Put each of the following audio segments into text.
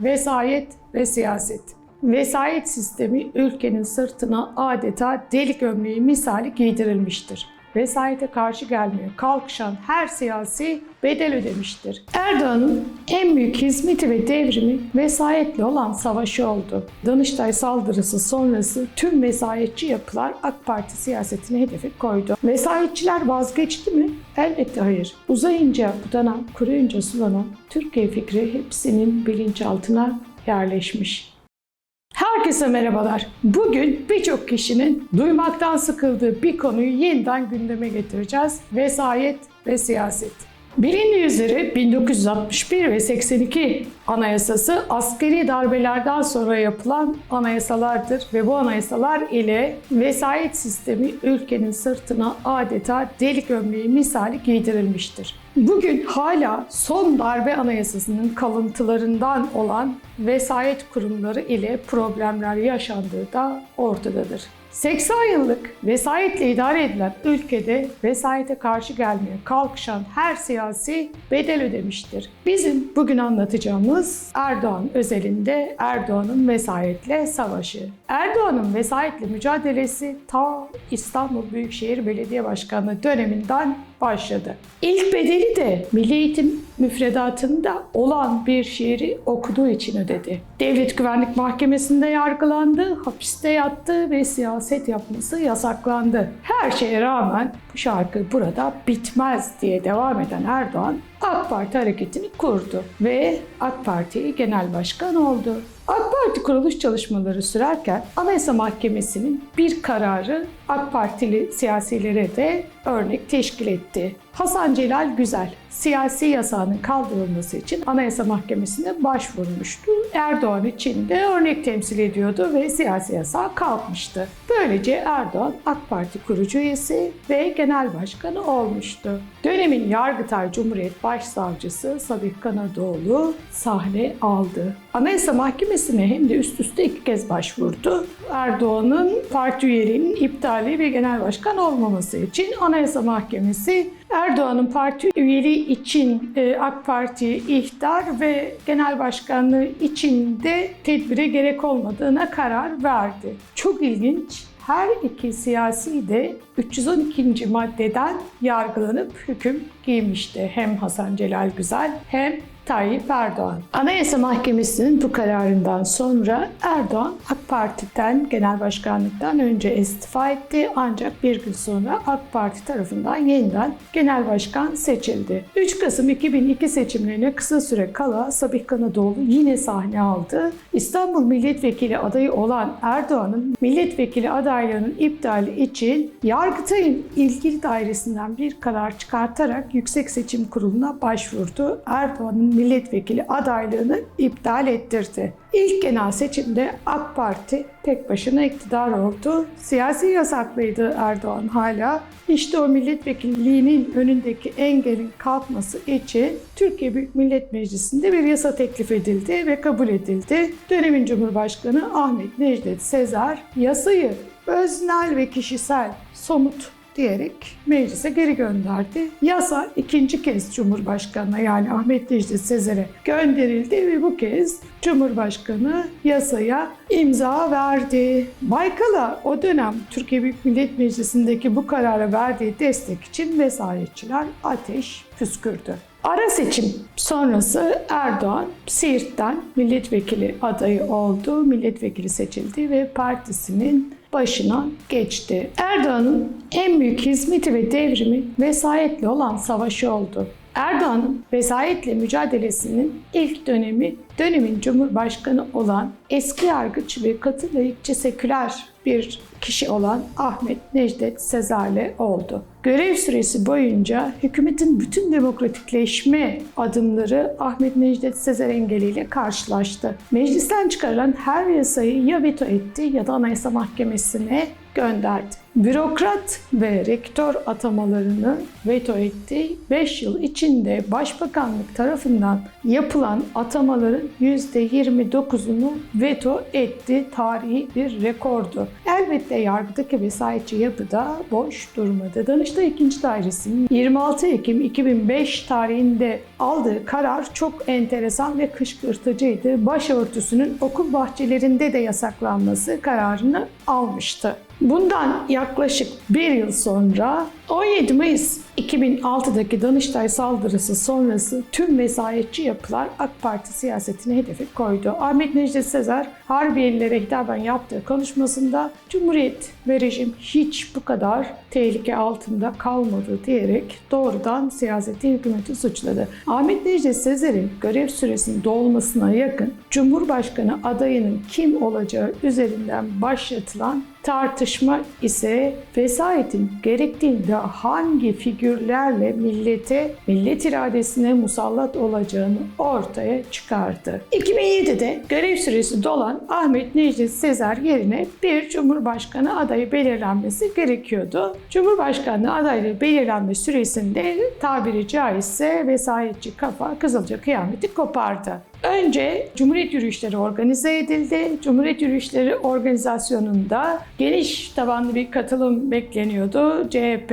Vesayet ve siyaset. Vesayet sistemi ülkenin sırtına adeta deli gömleği misali giydirilmiştir. Vesayete karşı gelmeye kalkışan her siyasi bedel ödemiştir. Erdoğan'ın en büyük hizmeti ve devrimi vesayetle olan savaşı oldu. Danıştay saldırısı sonrası tüm vesayetçi yapılar AK Parti siyasetine hedefi koydu. Vesayetçiler vazgeçti mi? Elbette hayır. Uzayınca budanan, kuruyunca sulanan Türkiye fikri hepsinin bilinçaltına yerleşmiş. Herkese merhabalar. Bugün birçok kişinin duymaktan sıkıldığı bir konuyu yeniden gündeme getireceğiz. Vesayet ve siyaset. Bilindiği üzere 1961 ve 82 anayasası askeri darbelerden sonra yapılan anayasalardır ve bu anayasalar ile vesayet sistemi ülkenin sırtına adeta deli gömleği misali giydirilmiştir. Bugün hala son darbe anayasasının kalıntılarından olan vesayet kurumları ile problemler yaşandığı da ortadadır. 80 yıllık vesayetle idare edilen ülkede vesayete karşı gelmeye kalkışan her siyasi bedel ödemiştir. Bizim bugün anlatacağımız Erdoğan özelinde Erdoğan'ın vesayetle savaşı. Erdoğan'ın vesayetle mücadelesi ta İstanbul Büyükşehir Belediye Başkanlığı döneminden başladı. İlk bedeli de Milli Eğitim müfredatında olan bir şiiri okuduğu için ödedi. Devlet Güvenlik Mahkemesi'nde yargılandı, hapiste yattı ve siyaset yapması yasaklandı. Her şeye rağmen bu şarkı burada bitmez diye devam eden Erdoğan AK Parti hareketini kurdu ve AK Parti Genel Başkan oldu. AK Parti kuruluş çalışmaları sürerken Anayasa Mahkemesi'nin bir kararı AK Partili siyasilere de örnek teşkil etti. Hasan Celal Güzel, siyasi yasağının kaldırılması için Anayasa Mahkemesi'ne başvurmuştu. Erdoğan için de örnek temsil ediyordu ve siyasi yasağı kalkmıştı. Böylece Erdoğan AK Parti kurucu üyesi ve genel başkanı olmuştu. Dönemin Yargıtay Cumhuriyet Başsavcısı Sabih Kanadoğlu sahne aldı. Anayasa Mahkemesi'ne hem de üst üste iki kez başvurdu. Erdoğan'ın parti üyeliğinin iptali ve genel başkan olmaması için Anayasa Mahkemesi Erdoğan'ın parti üyeliği için e, AK Parti'ye ihtar ve genel başkanlığı için de tedbire gerek olmadığına karar verdi. Çok ilginç. Her iki siyasi de 312. maddeden yargılanıp hüküm giymişti. Hem Hasan Celal Güzel hem Tayyip Erdoğan. Anayasa Mahkemesi'nin bu kararından sonra Erdoğan AK Parti'den genel başkanlıktan önce istifa etti ancak bir gün sonra AK Parti tarafından yeniden genel başkan seçildi. 3 Kasım 2002 seçimlerine kısa süre kala Sabih Kanadoğlu yine sahne aldı. İstanbul Milletvekili adayı olan Erdoğan'ın milletvekili adaylığının iptali için Yargıtay'ın ilgili dairesinden bir karar çıkartarak Yüksek Seçim Kurulu'na başvurdu. Erdoğan'ın milletvekili adaylığını iptal ettirdi. İlk genel seçimde AK Parti tek başına iktidar oldu. Siyasi yasaklıydı Erdoğan hala. İşte o milletvekilliğinin önündeki engelin kalkması için Türkiye Büyük Millet Meclisi'nde bir yasa teklif edildi ve kabul edildi. Dönemin Cumhurbaşkanı Ahmet Necdet Sezer yasayı öznel ve kişisel somut diyerek meclise geri gönderdi. Yasa ikinci kez Cumhurbaşkanı'na yani Ahmet Necdet Sezer'e gönderildi ve bu kez Cumhurbaşkanı yasaya imza verdi. Baykala o dönem Türkiye Büyük Millet Meclisi'ndeki bu karara verdiği destek için vesayetçiler ateş püskürdü. Ara seçim sonrası Erdoğan Siirt'ten milletvekili adayı oldu. Milletvekili seçildi ve partisinin başına geçti. Erdoğan'ın en büyük hizmeti ve devrimi vesayetle olan savaşı oldu. Erdoğan'ın vesayetle mücadelesinin ilk dönemi dönemin Cumhurbaşkanı olan eski yargıç ve katı layıkçı seküler bir kişi olan Ahmet Necdet Sezer'le oldu. Görev süresi boyunca hükümetin bütün demokratikleşme adımları Ahmet Necdet Sezer engeliyle karşılaştı. Meclisten çıkarılan her yasayı ya veto etti ya da Anayasa Mahkemesi'ne gönderdi. bürokrat ve rektör atamalarını veto etti. 5 yıl içinde başbakanlık tarafından yapılan atamaların %29'unu veto etti. Tarihi bir rekordu. Elbette yargıdaki vesayetçi yapı da boş durmadı. Danıştay 2. Dairesi'nin 26 Ekim 2005 tarihinde aldığı karar çok enteresan ve kışkırtıcıydı. Başörtüsünün okul bahçelerinde de yasaklanması kararını almıştı. Bundan yaklaşık bir yıl sonra 17 Mayıs 2006'daki Danıştay saldırısı sonrası tüm vesayetçi yapılar AK Parti siyasetine hedefi koydu. Ahmet Necdet Sezer Harbiyelilere hitaben yaptığı konuşmasında Cumhuriyet ve rejim hiç bu kadar tehlike altında kalmadı diyerek doğrudan siyaseti hükümeti suçladı. Ahmet Necdet Sezer'in görev süresinin dolmasına yakın Cumhurbaşkanı adayının kim olacağı üzerinden başlatılan tartışma ise vesayetin gerektiğinde hangi figürlerle millete, millet iradesine musallat olacağını ortaya çıkardı. 2007'de görev süresi dolan Ahmet Necdet Sezer yerine bir Cumhurbaşkanı adayı belirlenmesi gerekiyordu. Cumhurbaşkanlığı adaylığı belirlenme süresinde tabiri caizse vesayetçi kafa Kızılca kıyameti kopardı. Önce Cumhuriyet yürüyüşleri organize edildi. Cumhuriyet yürüyüşleri organizasyonunda geniş tabanlı bir katılım bekleniyordu. CHP,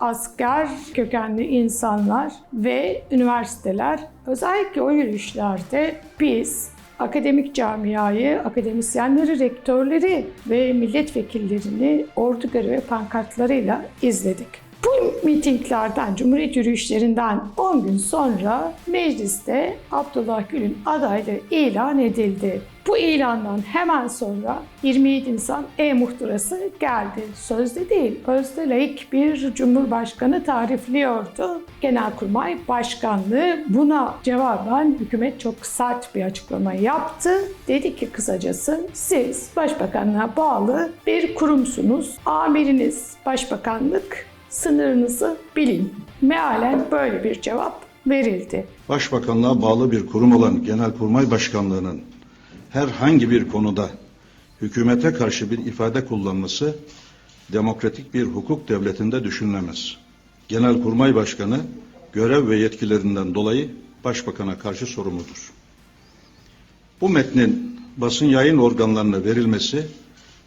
asker kökenli insanlar ve üniversiteler. Özellikle o yürüyüşlerde biz akademik camiayı, akademisyenleri, rektörleri ve milletvekillerini ordu görevi pankartlarıyla izledik. Bu mitinglerden, Cumhuriyet yürüyüşlerinden 10 gün sonra mecliste Abdullah Gül'ün adaylığı ilan edildi. Bu ilandan hemen sonra 27 Nisan e-muhtırası geldi. Sözde değil, özde layık bir cumhurbaşkanı tarifliyordu. Genelkurmay Başkanlığı buna cevaben hükümet çok sert bir açıklama yaptı. Dedi ki kısacası siz başbakanlığa bağlı bir kurumsunuz. Amiriniz başbakanlık, sınırınızı bilin. Mealen böyle bir cevap verildi. Başbakanlığa bağlı bir kurum olan Genelkurmay Başkanlığı'nın herhangi bir konuda hükümete karşı bir ifade kullanması demokratik bir hukuk devletinde düşünülemez. Genelkurmay Başkanı görev ve yetkilerinden dolayı başbakana karşı sorumludur. Bu metnin basın yayın organlarına verilmesi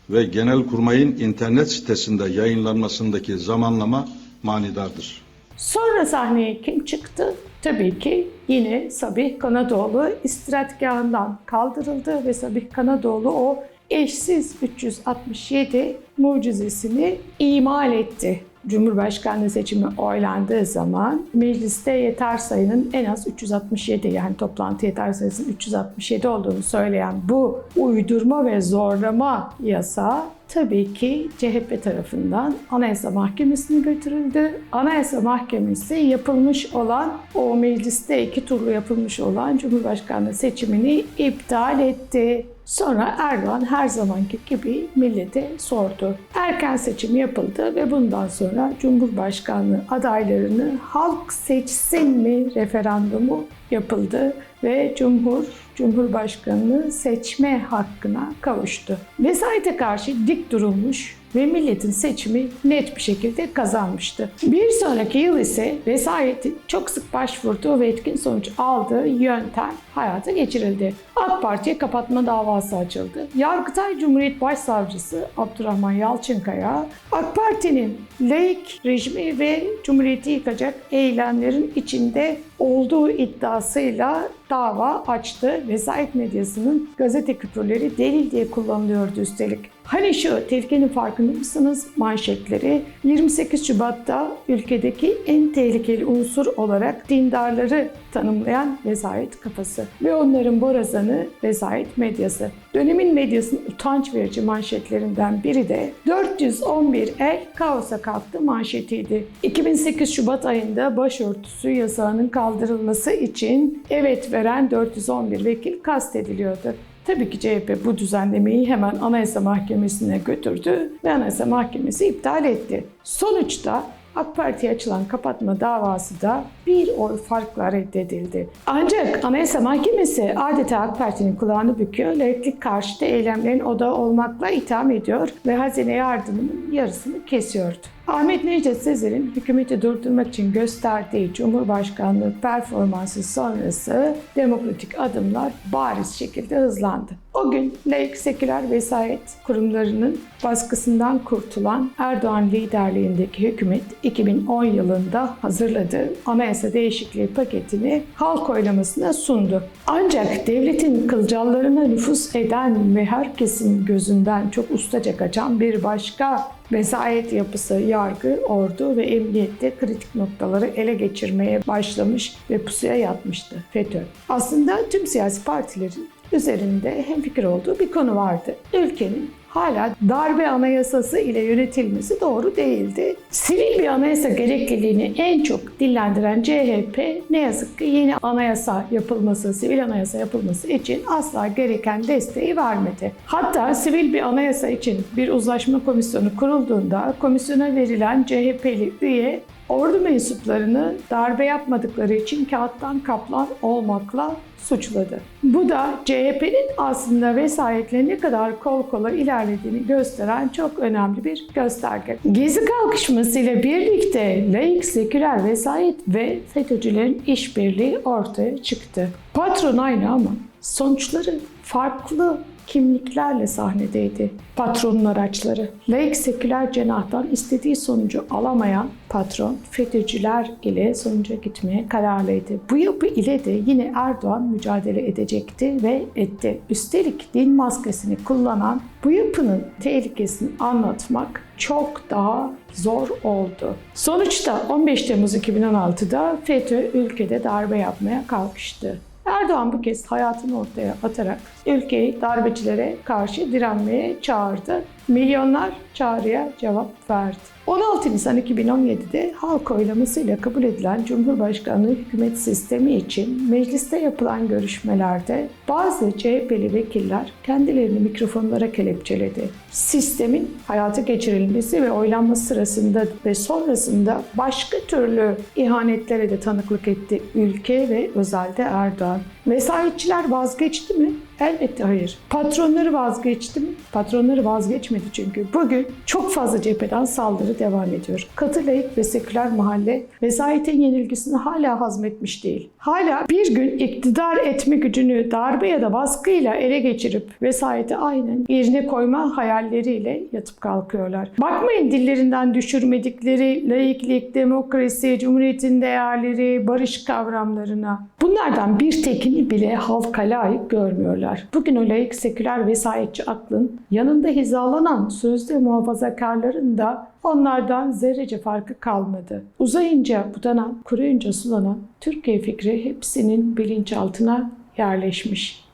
ve Genelkurmay'ın internet sitesinde yayınlanmasındaki zamanlama manidardır. Sonra sahneye kim çıktı? Tabii ki yine Sabih Kanadoğlu istirahatgahından kaldırıldı ve Sabih Kanadoğlu o eşsiz 367 mucizesini imal etti. Cumhurbaşkanlığı seçimi oylandığı zaman mecliste yeter sayının en az 367 yani toplantı yeter sayısının 367 olduğunu söyleyen bu uydurma ve zorlama yasa tabii ki CHP tarafından Anayasa Mahkemesi'ne götürüldü. Anayasa Mahkemesi yapılmış olan o mecliste iki turlu yapılmış olan Cumhurbaşkanlığı seçimini iptal etti. Sonra Erdoğan her zamanki gibi millete sordu. Erken seçim yapıldı ve bundan sonra Cumhurbaşkanlığı adaylarını halk seçsin mi referandumu yapıldı ve Cumhur Cumhurbaşkanını seçme hakkına kavuştu. Vesayete karşı dik durulmuş ve milletin seçimi net bir şekilde kazanmıştı. Bir sonraki yıl ise vesayetin çok sık başvurduğu ve etkin sonuç aldığı yöntem hayata geçirildi. AK Parti'ye kapatma davası açıldı. Yargıtay Cumhuriyet Başsavcısı Abdurrahman Yalçınkaya, AK Parti'nin laik rejimi ve Cumhuriyeti yıkacak eylemlerin içinde olduğu iddiasıyla dava açtı. Vesayet medyasının gazete küpürleri delil diye kullanılıyordu üstelik. Hani şu tehlikenin farkında mısınız? Manşetleri 28 Şubat'ta ülkedeki en tehlikeli unsur olarak dindarları tanımlayan vesayet kafası ve onların borazanı vesayet medyası. Dönemin medyasının utanç verici manşetlerinden biri de 411 el kaosa kalktı manşetiydi. 2008 Şubat ayında başörtüsü yasağının kaldırılması için evet veren 411 vekil kastediliyordu. Tabii ki CHP bu düzenlemeyi hemen Anayasa Mahkemesi'ne götürdü ve Anayasa Mahkemesi iptal etti. Sonuçta AK Parti'ye açılan kapatma davası da bir oy farkla reddedildi. Ancak Anayasa Mahkemesi adeta AK Parti'nin kulağını büküyor, laiklik karşıtı eylemlerin odağı olmakla itham ediyor ve hazine yardımının yarısını kesiyordu. Ahmet Necdet Sezer'in hükümeti durdurmak için gösterdiği Cumhurbaşkanlığı performansı sonrası demokratik adımlar bariz şekilde hızlandı. O gün laik seküler vesayet kurumlarının baskısından kurtulan Erdoğan liderliğindeki hükümet 2010 yılında hazırladığı anayasa değişikliği paketini halk oylamasına sundu. Ancak devletin kılcallarına nüfus eden ve herkesin gözünden çok ustaca kaçan bir başka vesayet yapısı, yargı, ordu ve emniyette kritik noktaları ele geçirmeye başlamış ve pusuya yatmıştı FETÖ. Aslında tüm siyasi partilerin üzerinde hemfikir olduğu bir konu vardı. Ülkenin hala darbe anayasası ile yönetilmesi doğru değildi. Sivil bir anayasa gerekliliğini en çok dillendiren CHP ne yazık ki yeni anayasa yapılması, sivil anayasa yapılması için asla gereken desteği vermedi. Hatta sivil bir anayasa için bir uzlaşma komisyonu kurulduğunda komisyona verilen CHP'li üye ordu mensuplarını darbe yapmadıkları için kağıttan kaplan olmakla suçladı. Bu da CHP'nin aslında vesayetle ne kadar kol kola ilerlediğini gösteren çok önemli bir gösterge. Gezi kalkışmasıyla birlikte laik, seküler vesayet ve FETÖ'cülerin işbirliği ortaya çıktı. Patron aynı ama sonuçları farklı kimliklerle sahnedeydi patronun araçları. Laik seküler cenahtan istediği sonucu alamayan patron FETÖ'cüler ile sonuca gitmeye kararlıydı. Bu yapı ile de yine Erdoğan mücadele edecekti ve etti. Üstelik din maskesini kullanan bu yapının tehlikesini anlatmak çok daha zor oldu. Sonuçta 15 Temmuz 2016'da FETÖ ülkede darbe yapmaya kalkıştı. Erdoğan bu kez hayatını ortaya atarak ülkeyi darbecilere karşı direnmeye çağırdı. Milyonlar çağrıya cevap verdi. 16 Nisan 2017'de halk oylamasıyla kabul edilen Cumhurbaşkanlığı hükümet sistemi için mecliste yapılan görüşmelerde bazı CHP'li vekiller kendilerini mikrofonlara kelepçeledi. Sistemin hayata geçirilmesi ve oylanması sırasında ve sonrasında başka türlü ihanetlere de tanıklık etti ülke ve özellikle Erdoğan. Vesayetçiler vazgeçti mi? Elbette hayır. Patronları vazgeçti mi? Patronları vazgeçmedi çünkü. Bugün çok fazla cepheden saldırı devam ediyor. Katı laik ve seküler mahalle vesayetin yenilgisini hala hazmetmiş değil. Hala bir gün iktidar etme gücünü darbe ya da baskıyla ele geçirip vesayeti aynen yerine koyma hayalleriyle yatıp kalkıyorlar. Bakmayın dillerinden düşürmedikleri laiklik, demokrasi, cumhuriyetin değerleri, barış kavramlarına. Bunlardan bir tekini bile halka layık görmüyorlar. Bugün o laik, seküler, vesayetçi aklın yanında hizalanan sözde muhafazakarların da onlardan zerrece farkı kalmadı. Uzayınca budanan, kuruyunca sulanan Türkiye fikri hepsinin bilinçaltına yerleşmiş.